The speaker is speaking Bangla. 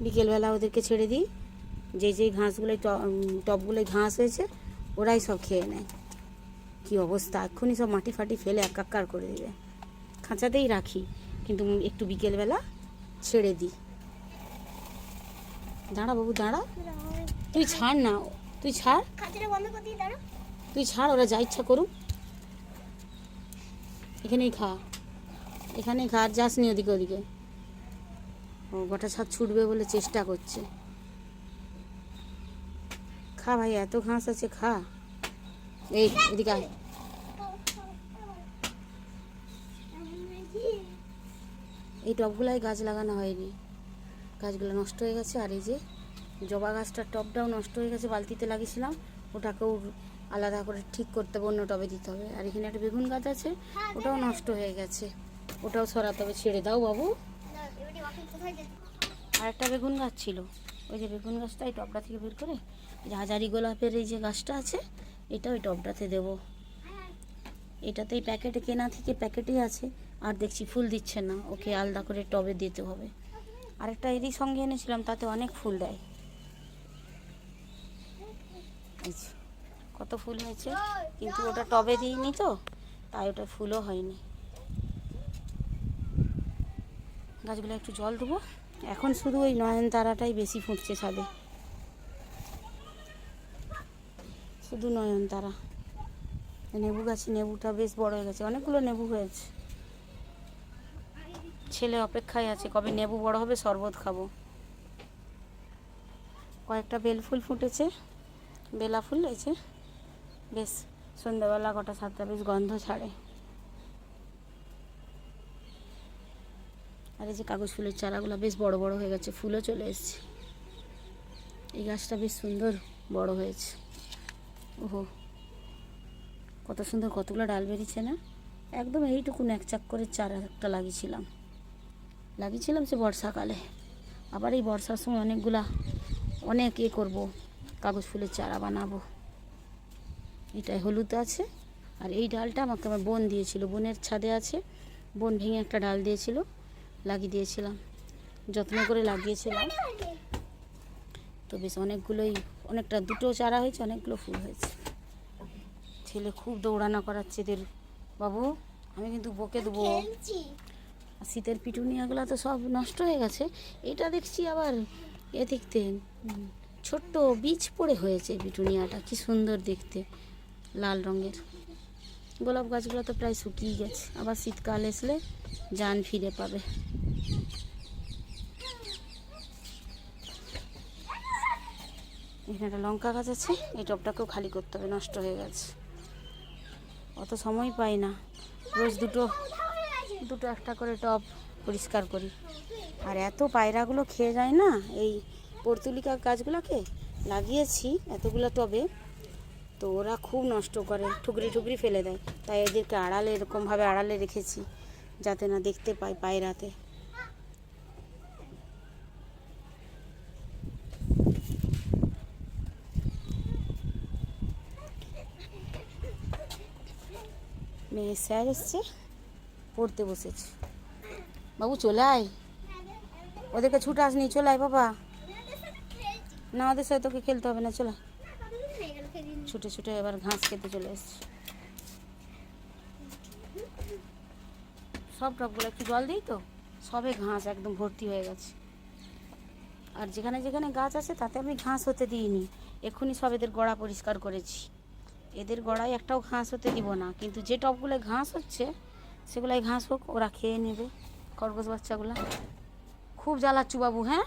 বিকেলবেলা ওদেরকে ছেড়ে দিই। যে যেই ঘাসগুলোই ট- টবগুলোয় ঘাস হয়েছে ওরাই সব খেয়ে নেয়। কি অবস্থা? এক্ষুনি সব মাটি ফাটি ফেলে একাকার করে দেবে। খাঁচাতেই রাখি কিন্তু একটু বিকেলবেলা ছেড়ে দিই। দাঁড়া বাবু দাঁড়া। তুই ছাড় না তুই ছাড়। তুই ছাড় ওরা যা ইচ্ছা করুক। এখানেই খা এখানেই খা আর যাস নি ওদিকে ওদিকে। গোটা ছাদ ছুটবে বলে চেষ্টা করছে। খা ভাই, এত ঘাস আছে, খা। এই, এদিকে আয়। এই টবগুলাই গাছ লাগানো হয়নি। গাছগুলো নষ্ট হয়ে গেছে, আর এই যে জবা গাছটার টবটাও নষ্ট হয়ে গেছে, বালতিতে লাগিয়েছিলাম। ওটাকেও আলাদা করে ঠিক করতে হবে, অন্য টবে দিতে হবে। আর এখানে একটা বেগুন গাছ আছে, ওটাও নষ্ট হয়ে গেছে। ওটাও সরাতে হবে, ছেড়ে দাও বাবু এবারে বাকি কোথায় যেতে আর একটা বেগুন গাছ ছিল। ওই যে বেগুন গাছটা এই টবটা থেকে বের করে এই যে হাজারি গোলাপের এই যে গাছটা আছে, এটা ওই টবটাতে দেবো। এটাতেই প্যাকেটে কেনা থেকে প্যাকেটেই আছে, আর দেখছি ফুল দিচ্ছে না, ওকে আলাদা করে টবে দিতে হবে। আরেকটা এরই সঙ্গে এনেছিলাম, তাতে অনেক ফুল দেয়। কত ফুল হয়েছে, কিন্তু ওটা টবে দিইনি তো, তাই ওটা ফুলও হয়নি। গাছগুলো একটু জল দেবো। এখন শুধু ওই নয়নতারাটাই বেশি ফুটছে ছাদে। শুধু নয়নতারা। নেবু গাছে নেবুটা বেশ বড় হয়ে গেছে। অনেকগুলো নেবু হয়েছে। ছেলে অপেক্ষায় আছে, কবে নেবু বড় হবে শরবত খাব। কয়েকটা বেল ফুল ফুটেছে, বেলা ফুল হয়েছে। বেশ, সন্ধ্যাবেলা গোটা সাতটা বেশ গন্ধ ছাড়ে। আর এই যে কাগজ ফুলের চারাগুলো বেশ বড় বড় হয়ে গেছে, ফুলও চলে এসছে। এই গাছটা বেশ সুন্দর বড় হয়েছে। ওহো, কত সুন্দর কতগুলো ডাল বেরিয়েছে না? একদম এইটুকুন এক চাক করে চারা একটা লাগিয়েছিলাম। লাগিয়েছিলাম সে বর্ষাকালে। আবার এই বর্ষার সময় অনেকগুলা, অনেক এ করব, কাগজ ফুলের চারা বানাবো। এটাই হলুদ আছে, আর এই ডালটা আমাকে আমার বোন দিয়েছিল। বোনের ছাদে আছে, বোন ভেঙে একটা ডাল দিয়েছিল। লাগিয়ে দিয়েছিলাম। যত্ন করে লাগিয়েছিলাম। তো বেশ অনেকগুলোই অনেকটা দুটো চারা হয়েছে অনেকগুলো ফুল হয়েছে। ছেলে খুব দৌড়ানো করাচ্ছে এদের। বাবু আমি কিন্তু বকে দেবো। আর শীতের পিটুনিয়াগুলো তো সব নষ্ট হয়ে গেছে। এটা দেখছি আবার এ দেখতে। ছোট্ট বীজ পড়ে হয়েছে পিটুনিয়াটা। কি সুন্দর দেখতে লাল রঙের। গোলাপ গাছগুলো তো প্রায় শুকিয়ে গেছে। আবার শীতকাল আসলে জান ফিরে পাবে। এখানে একটা লঙ্কা গাছ আছে, এই টবটাকেও খালি করতে হবে, নষ্ট হয়ে গেছে। অত সময় পাই না। রোজ দুটো দুটো একটা করে টব পরিষ্কার করি। আর এত পায়রাগুলো খেয়ে যায় না, এই পর্তুলিকা গাছগুলোকে লাগিয়েছি এতগুলো টবে। তো ওরা খুব নষ্ট করে, ঠুকরি ঠুকরি ফেলে দেয়। তাই এদেরকে আড়ালে, এরকমভাবে আড়ালে রেখেছি, যাতে না দেখতে পাই পায়রাতে মেয়ে স্যার এসছে, পড়তে বসেছে। বাবু, চলে আয়। ওদেরকে ছুটে আসনি, চলে আয় বাবা। না, ওদের সাথে তোকে খেলতে হবে না, চলে। ছুটে ছুটে এবার ঘাস খেতে চলে এসছে। সব টবগুলো একটু জল দিই তো? সবে ঘাস একদম ভর্তি হয়ে গেছে। আর যেখানে যেখানে গাছ আছে তাতে আমি ঘাস হতে দিইনি। এক্ষুনি সব এদের গড়া পরিষ্কার করেছি। এদের গড়ায় একটাও ঘাস হতে দিব না। কিন্তু যে টবগুলো ঘাস হচ্ছে, সেগুলাই ঘাস হোক, ওরা খেয়ে নেবে। খরগোশ বাচ্চাগুলো। খুব জ্বালাচ্ছু বাবু হ্যাঁ?